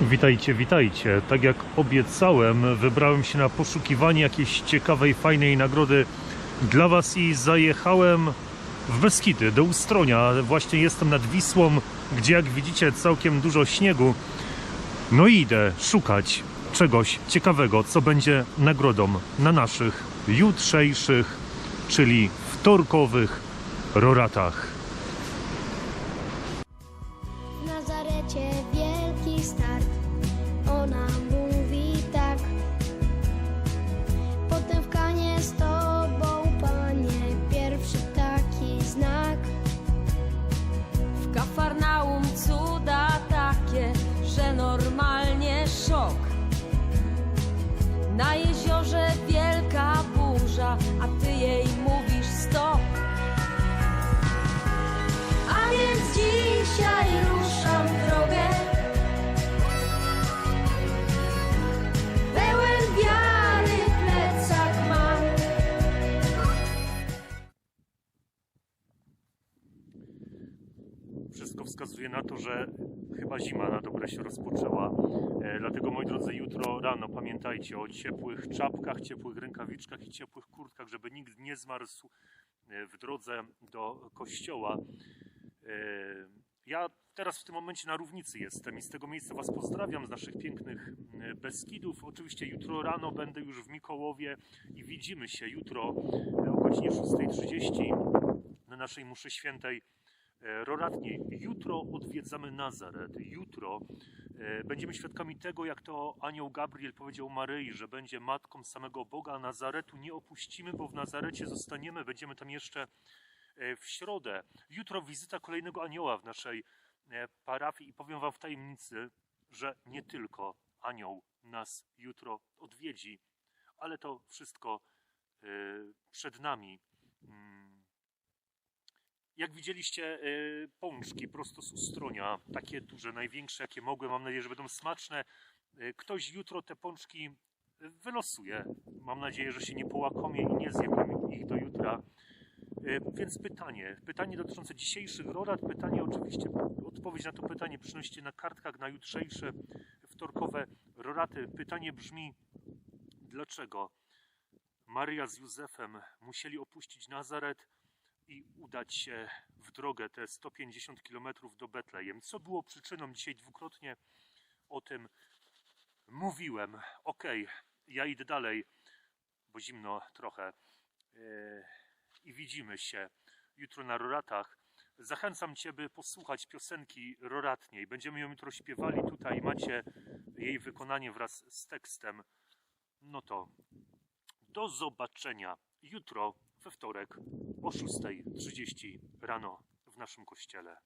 Witajcie, witajcie. Tak jak obiecałem, wybrałem się na poszukiwanie jakiejś ciekawej, fajnej nagrody dla Was i zajechałem w Beskidy, do Ustronia. Właśnie jestem nad Wisłą, gdzie jak widzicie całkiem dużo śniegu. No i idę szukać czegoś ciekawego, co będzie nagrodą na naszych jutrzejszych, czyli wtorkowych roratach. Na jeziorze wielka burza, a ty wskazuje na to, że chyba zima na dobre się rozpoczęła. E, dlatego, moi drodzy, jutro rano pamiętajcie o ciepłych czapkach, ciepłych rękawiczkach i ciepłych kurtkach, żeby nikt nie zmarzł e, w drodze do kościoła. E, ja teraz w tym momencie na równicy jestem i z tego miejsca Was pozdrawiam z naszych pięknych Beskidów. Oczywiście jutro rano będę już w Mikołowie i widzimy się jutro o godzinie 6.30 na naszej mszy świętej e, roratniej. Jutro odwiedzamy Nazaret. Jutro e, będziemy świadkami tego, jak to anioł Gabriel powiedział Maryi, że będzie matką samego Boga. Nazaretu nie opuścimy, bo w Nazarecie zostaniemy. Będziemy tam jeszcze e, w środę. Jutro wizyta kolejnego anioła w naszej parafii i powiem wam w tajemnicy, że nie tylko anioł nas jutro odwiedzi, ale to wszystko przed nami. Jak widzieliście, y, pączki prosto z ustronia, takie duże, największe jakie mogły, mam nadzieję, że będą smaczne. Y, Ktoś jutro te pączki y, wylosuje. Mam nadzieję, że się nie połakomie i nie zje ich do jutra. Więc pytanie, pytanie dotyczące dzisiejszych rorat, pytanie oczywiście, odpowiedź na to pytanie przynosicie na kartkach na jutrzejsze wtorkowe roraty. Pytanie brzmi, dlaczego Maria z Józefem musieli opuścić Nazaret, i udać się w drogę te 150 km do Betlejem. Co było przyczyną? Dzisiaj dwukrotnie o tym mówiłem. Okej, ja idę dalej, bo zimno trochę. Yy, I widzimy się jutro na Roratach. Zachęcam Cię, by posłuchać piosenki Roratniej. Będziemy ją jutro śpiewali. Tutaj macie jej wykonanie wraz z tekstem. No to do zobaczenia jutro we wtorek o 6.30 rano w naszym kościele.